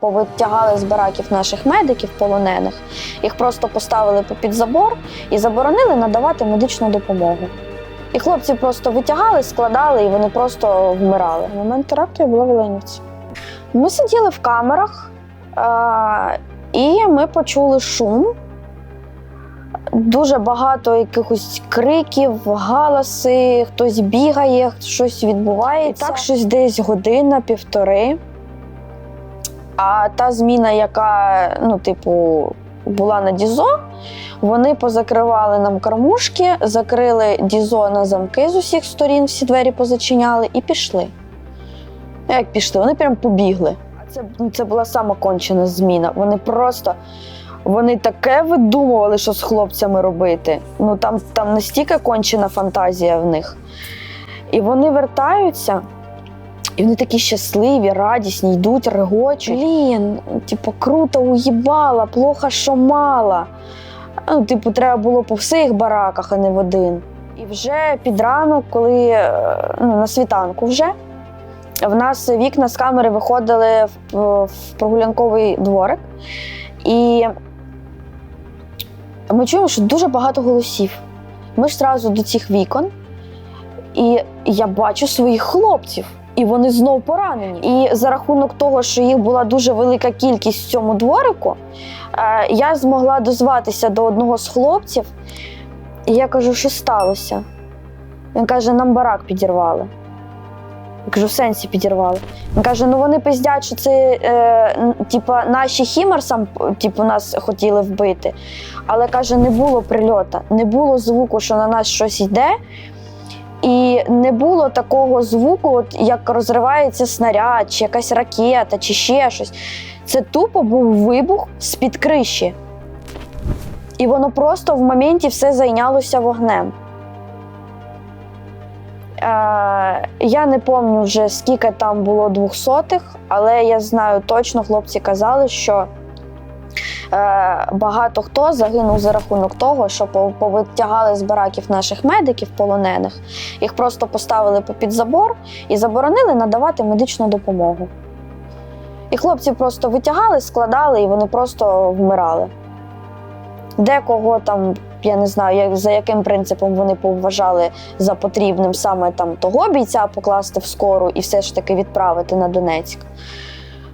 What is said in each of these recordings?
Повитягали з бараків наших медиків полонених, їх просто поставили під забор і заборонили надавати медичну допомогу. І хлопці просто витягали, складали, і вони просто вмирали. В момент теракту я була в Оленівці. Ми сиділи в камерах, е- і ми почули шум. Дуже багато якихось криків, галаси, хтось бігає, щось відбувається. І так щось десь година-півтори. А та зміна, яка, ну, типу, була на Дізо, вони позакривали нам кормушки, закрили Дізо на замки з усіх сторін, всі двері позачиняли і пішли. Ну, Як пішли? Вони прям побігли. А це, ну, це була сама кончена зміна. Вони просто. Вони таке видумували, що з хлопцями робити. Ну там, там настільки кончена фантазія в них. І вони вертаються, і вони такі щасливі, радісні, йдуть, регочуть. Блін, типу, круто уїбала, плохо, що мала. Ну, типу, треба було по всіх бараках, а не в один. І вже під ранок, коли е, ну, на світанку вже. В нас вікна з камери виходили в, в прогулянковий дворик. І ми чуємо, що дуже багато голосів. Ми ж зразу до цих вікон, і я бачу своїх хлопців, і вони знов поранені. І за рахунок того, що їх була дуже велика кількість в цьому дворику, е, я змогла дозватися до одного з хлопців, і я кажу, що сталося. Він каже, нам барак підірвали. Я кажу, в сенсі підірвали. Він каже: ну вони пиздять, що це е, н- наші хімарсам типу, нас хотіли вбити. Але каже, не було прильота, не було звуку, що на нас щось йде. І не було такого звуку, от як розривається снаряд, чи якась ракета, чи ще щось. Це тупо був вибух з-під криші. І воно просто в моменті все зайнялося вогнем. Е, я не пам'ятаю вже скільки там було двохсотих, але я знаю точно, хлопці казали, що багато хто загинув за рахунок того, що повитягали з бараків наших медиків полонених, їх просто поставили під забор і заборонили надавати медичну допомогу. І хлопці просто витягали, складали, і вони просто вмирали. Декого там, я не знаю, за яким принципом вони поважали за потрібним саме там того бійця покласти в скору і все ж таки відправити на Донецьк.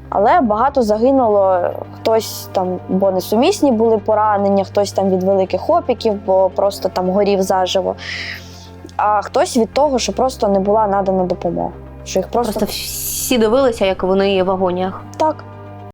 Але багато загинуло, хтось там, бо несумісні були поранення, хтось там від великих опіків, бо просто там горів заживо. А хтось від того, що просто не була надана допомога. Що їх просто, Просто всі дивилися, як вони в агоніях. так.